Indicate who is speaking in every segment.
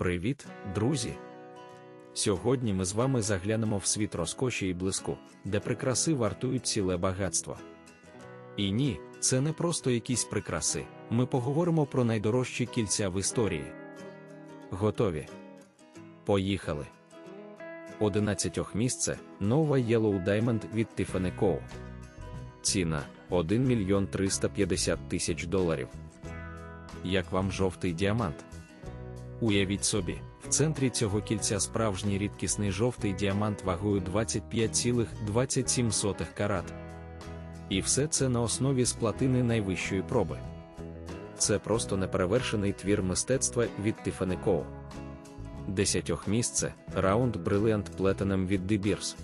Speaker 1: Привіт, друзі! Сьогодні ми з вами заглянемо в світ розкоші і блиску, де прикраси вартують ціле багатство. І ні, це не просто якісь прикраси. Ми поговоримо про найдорожчі кільця в історії. Готові? Поїхали! 11 місце Nova Yellow Diamond від Tiffany Co. Ціна 1 мільйон 350 тисяч доларів. Як вам жовтий діамант? Уявіть собі, в центрі цього кільця справжній рідкісний жовтий діамант вагою 25,27 карат. І все це на основі сплатини найвищої проби. Це просто неперевершений твір мистецтва від Tiffany Co. Десятьох місце раунд Brilliant Platinum від Beers.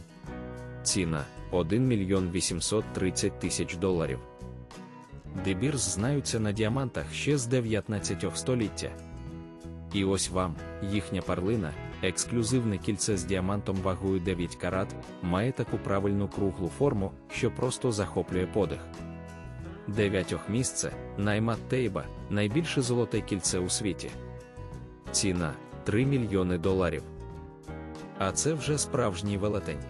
Speaker 1: Ціна 1 мільйон 830 тисяч доларів. De Beers знаються на діамантах ще з 19 століття. І ось вам, їхня парлина, ексклюзивне кільце з діамантом вагою 9 карат, має таку правильну круглу форму, що просто захоплює подих. Дев'ятьох місце Наймат Тейба, найбільше золоте кільце у світі. Ціна 3 мільйони доларів. А це вже справжній велетень.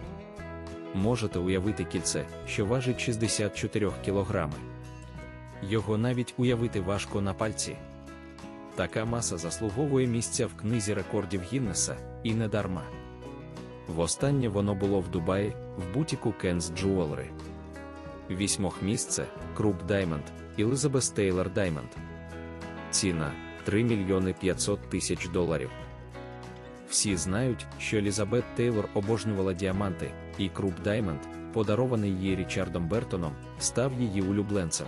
Speaker 1: Можете уявити кільце, що важить 64 кілограми. Його навіть уявити важко на пальці. Така маса заслуговує місця в книзі рекордів Гіннеса, і не дарма. Востаннє воно було в Дубаї, в бутіку Кенс Джуелри. Вісьмох місце Круп Даймонд, Елизабес Тейлор Даймонд. Ціна 3 мільйони 500 тисяч доларів. Всі знають, що Елізабет Тейлор обожнювала діаманти, і Круп Даймонд, подарований їй Річардом Бертоном, став її улюбленцем.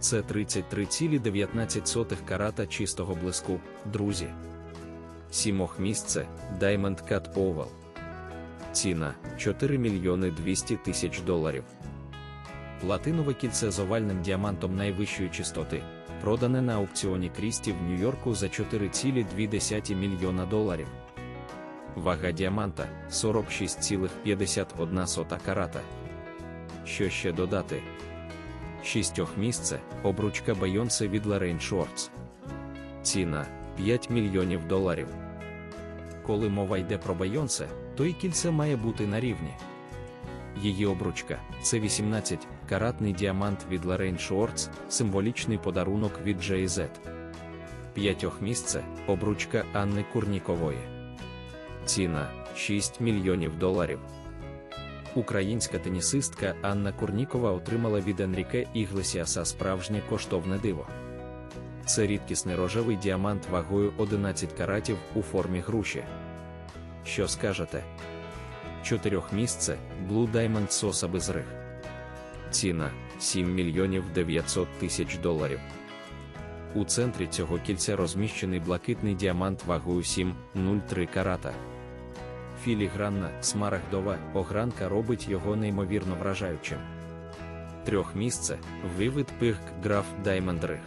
Speaker 1: Це 33,19 карата чистого блиску, друзі. Сімох місце Diamond Cut Oval. Ціна 4 мільйони 200 тисяч доларів. Платинове кільце з овальним діамантом найвищої чистоти, продане на аукціоні Крісті в Нью-Йорку за 4,2 мільйона доларів. Вага діаманта 46,51 карата. Що ще додати? Шістьох місце обручка Байонсе від Lorraine Шортс. Ціна 5 мільйонів доларів. Коли мова йде про Байонсе, то і кільце має бути на рівні. Її обручка це 18 каратний діамант від Lorraine Шортс, символічний подарунок від JZ. П'ятьох місце обручка Анни Курнікової. Ціна 6 мільйонів доларів. Українська тенісистка Анна Курнікова отримала від Енріке Іглесіаса справжнє коштовне диво. Це рідкісний рожевий діамант вагою 11 каратів у формі груші. Що скажете? Чотирьох місце Blue Diamond Соса без риг. Ціна 7 мільйонів 900 тисяч доларів. У центрі цього кільця розміщений блакитний діамант вагою 7,03 карата філігранна, смарагдова огранка робить його неймовірно вражаючим. Трьох місце Vivid Pig Graf Diamond Rig.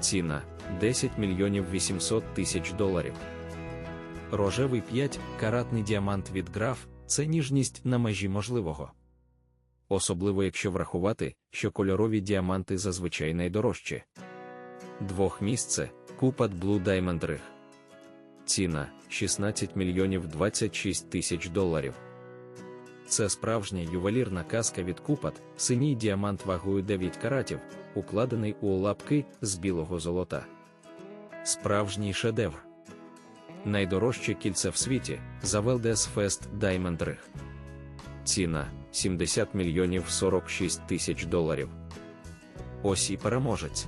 Speaker 1: Ціна 10 мільйонів 800 тисяч доларів. Рожевий 5 каратний діамант від граф це ніжність на межі можливого. Особливо якщо врахувати, що кольорові діаманти зазвичай найдорожчі. Двох місце Купат Blue Diamond. Ціна 16 мільйонів 26 тисяч доларів. Це справжня ювелірна казка від Купат, синій діамант вагою 9 каратів, укладений у лапки з білого золота. Справжній шедевр. Найдорожче кільце в світі за Велдес Fest Diamond Rig. Ціна 70 мільйонів 46 тисяч доларів. Ось і переможець.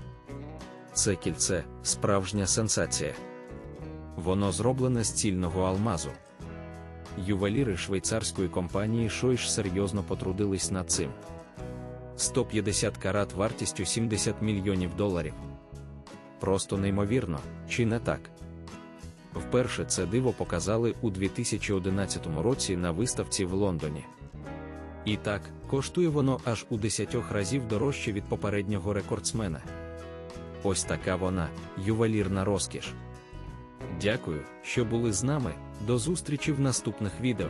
Speaker 1: Це кільце справжня сенсація. Воно зроблене з цільного алмазу. Ювеліри швейцарської компанії Шойш серйозно потрудились над цим. 150 карат вартістю 70 мільйонів доларів. Просто неймовірно, чи не так? Вперше це диво показали у 2011 році на виставці в Лондоні. І так, коштує воно аж у 10 разів дорожче від попереднього рекордсмена. Ось така вона, ювелірна розкіш. Дякую, що були з нами. До зустрічі в наступних відео.